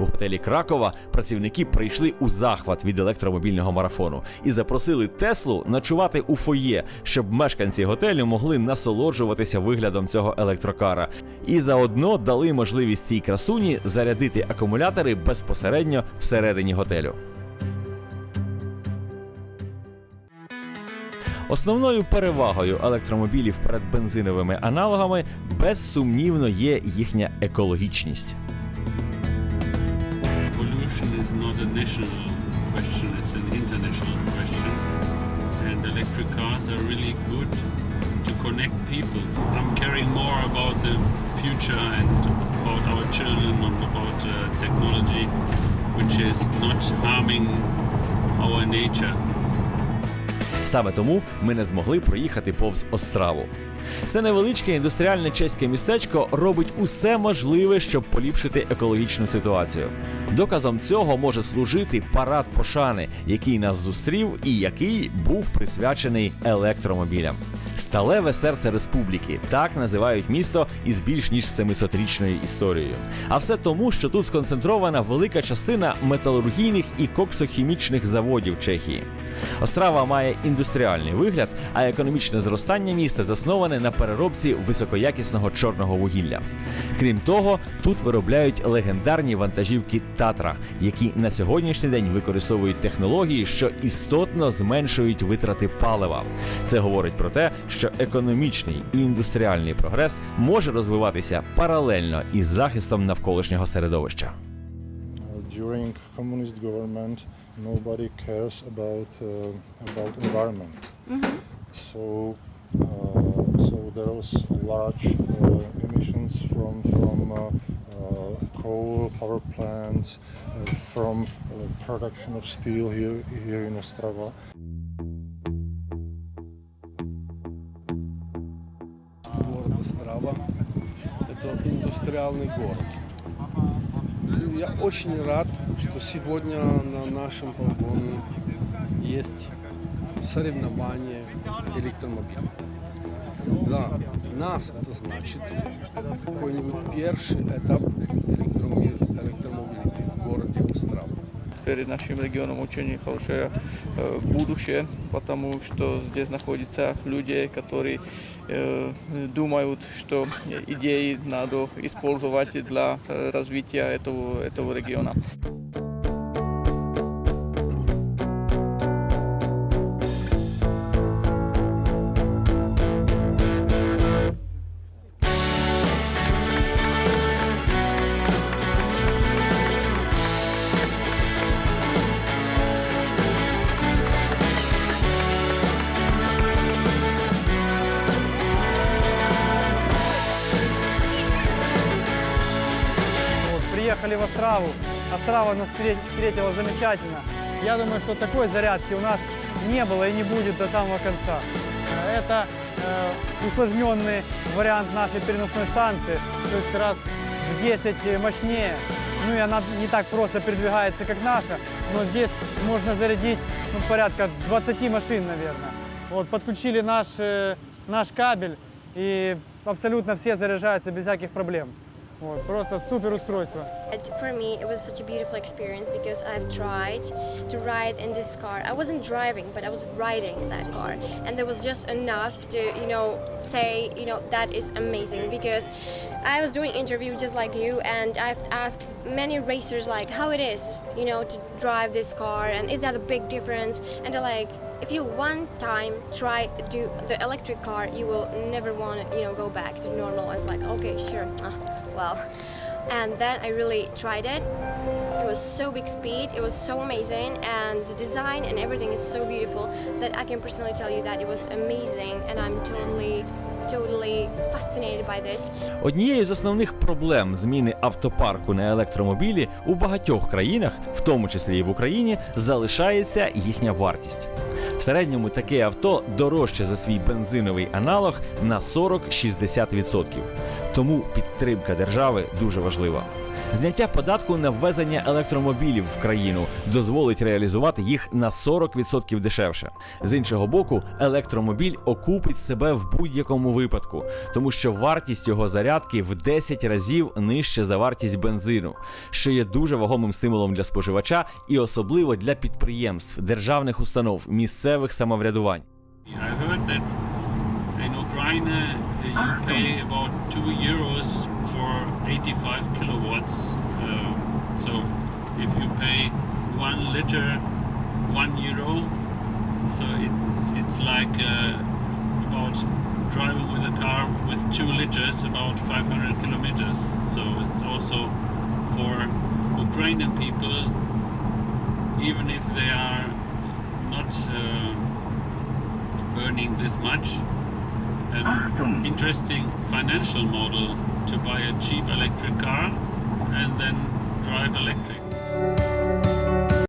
У готелі Кракова працівники прийшли у захват від електромобільного марафону і запросили Теслу ночувати у фоє, щоб мешканці готелю могли насолоджуватися виглядом цього електрокара. І заодно дали можливість цій красуні зарядити акумулятори безпосередньо всередині готелю. Основною перевагою електромобілів перед бензиновими аналогами безсумнівно є їхня екологічність. Pollution is not a national question, it's an international question. And electric cars are really good to connect people. I'm caring more about the future and about our children and about uh, technology which is not harming our nature. Саме тому ми не змогли проїхати повз Остраву. Це невеличке індустріальне чеське містечко робить усе можливе, щоб поліпшити екологічну ситуацію. Доказом цього може служити парад пошани, який нас зустрів і який був присвячений електромобілям. Сталеве серце республіки так називають місто із більш ніж 700-річною історією. А все тому, що тут сконцентрована велика частина металургійних і коксохімічних заводів Чехії. Острава має індустріальний вигляд, а економічне зростання міста засноване на переробці високоякісного чорного вугілля. Крім того, тут виробляють легендарні вантажівки Татра, які на сьогоднішній день використовують технології, що істотно зменшують витрати палива. Це говорить про те, що економічний і індустріальний прогрес може розвиватися паралельно із захистом навколишнього середовища. Uh, during communist government, nobody cares about uh, about environment. So, uh, so there was large uh, emissions from from uh, uh, coal power plants, uh, from uh, production of steel here here in Ostrava. город Острава. Это индустриальный город. Я очень рад, что сегодня на нашем полигоне есть соревнования электромобилей. Для нас это значит какой-нибудь первый этап электроми- электромобилити в городе Острава. Перед нашим регионом очень хорошее э, будущее, потому что здесь находятся люди, которые э, думают, что идеи надо использовать для э, развития этого, этого региона. Приехали в Остраву. Острава нас встре- встретила замечательно. Я думаю, что такой зарядки у нас не было и не будет до самого конца. Э, Это э, усложненный вариант нашей переносной станции, то есть раз в 10 мощнее. Ну и она не так просто передвигается, как наша, но здесь можно зарядить ну, порядка 20 машин, наверное. Вот, подключили наш, э, наш кабель, и абсолютно все заряжаются без всяких проблем. Вот, просто супер устройство. It- For me, it was such a beautiful experience because I've tried to ride in this car. I wasn't driving, but I was riding that car, and there was just enough to, you know, say, you know, that is amazing because I was doing interview just like you, and I've asked many racers like how it is, you know, to drive this car, and is that a big difference? And they're like, if you one time try do the electric car, you will never want to, you know, go back to normal. I was like, okay, sure, Ah, well, and then I really tried it. It was so big speed, it was so amazing, and the design and everything is so beautiful that I can personally tell you that it was amazing, and I'm totally, totally fascinated by this. Однією з основних проблем зміни автопарку на електромобілі у багатьох країнах, в тому числі і в Україні, залишається їхня вартість. В середньому таке авто дорожче за свій бензиновий аналог на 40-60%. Тому підтримка держави дуже важлива. Зняття податку на ввезення електромобілів в країну дозволить реалізувати їх на 40% дешевше. З іншого боку, електромобіль окупить себе в будь-якому випадку, тому що вартість його зарядки в 10 разів нижче за вартість бензину, що є дуже вагомим стимулом для споживача і особливо для підприємств, державних установ, місцевих самоврядувань. I heard that in Ukraine uh, you pay about two euros for 85 kilowatts. Uh, so if you pay one liter, one euro, so it, it's like uh, about driving with a car with two liters, about 500 kilometers. So it's also for Ukrainian people, even if they are not. Uh, earning this much. An interesting financial model to buy a cheap electric car and then drive electric.